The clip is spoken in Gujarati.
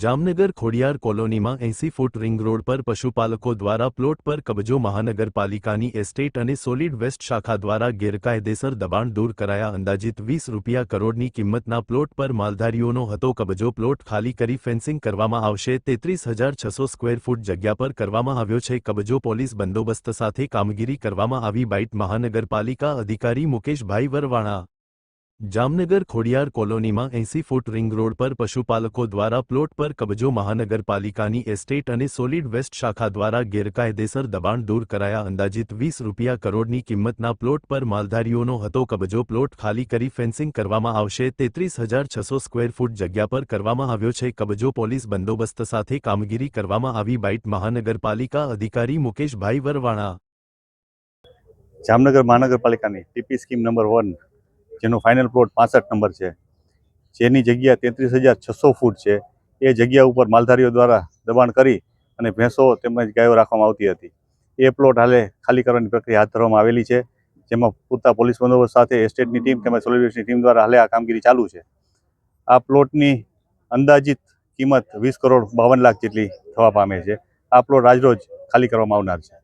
જામનગર ખોડિયાર કોલોનીમાં એંસી ફૂટ રિંગ રોડ પર પશુપાલકો દ્વારા પ્લોટ પર કબજો મહાનગરપાલિકાની એસ્ટેટ અને સોલિડ વેસ્ટ શાખા દ્વારા ગેરકાયદેસર દબાણ દૂર કરાયા. અંદાજિત વીસ રૂપિયા કરોડની કિંમતના પ્લોટ પર માલધારીઓનો હતો કબજો. પ્લોટ ખાલી કરી ફેન્સિંગ કરવામાં આવશે. તેત્રીસ હજાર છસો સ્ક્વેર ફૂટ જગ્યા પર કરવામાં આવ્યો છે. કબજો પોલીસ બંદોબસ્ત સાથે કામગીરી કરવામાં આવી. બાઇટ મહાનગરપાલિકા અધિકારી મુકેશભાઈ વરવાણા જામનગર ખોડિયાર કોલોનીમાં એંસી ફૂટ રિંગ રોડ પર પશુપાલકો દ્વારા પ્લોટ પર કબજો મહાનગરપાલિકાની એસ્ટેટ અને સોલિડ વેસ્ટ શાખા દ્વારા ગેરકાયદેસર દબાણ દૂર કરાયા. અંદાજિત વીસ રૂપિયા કરોડની કિંમતના પ્લોટ પર માલધારીઓનો હતો કબજો. પ્લોટ ખાલી કરી ફેન્સિંગ કરવામાં આવશે. તેત્રીસ હજાર છસો સ્ક્વેર ફૂટ જગ્યા પર કરવામાં આવ્યો છે. કબજો પોલીસ બંદોબસ્ત સાથે કામગીરી કરવામાં આવી. બાઇટ મહાનગરપાલિકા અધિકારી મુકેશભાઈ વરવાણા. જામનગર મહાનગરપાલિકાની ટીપી સ્કીમ નંબર વન જેનો ફાઇનલ પ્લોટ પાસઠ નંબર છે. જેની જગ્યા તેત્રીસ હજાર છસો ફૂટ છે. એ જગ્યા ઉપર માલધારીઓ દ્વારા દબાણ કરી અને ભેંસો તેમજ ગાયો રાખવામાં આવતી હતી. એ પ્લોટ હાલે ખાલી કરવાની પ્રક્રિયા હાથ ધરવામાં આવેલી છે. જેમાં પૂરતા પોલીસ બંદોબસ્ત સાથે એસ્ટેટની ટીમ તેમજ સોલિડેશની ટીમ દ્વારા હાલે આ કામગીરી ચાલુ છે. આ પ્લોટની અંદાજિત કિંમત વીસ કરોડ બાવન લાખ જેટલી થવા પામે છે. આ પ્લોટ આજરોજ ખાલી કરવામાં આવનાર છે.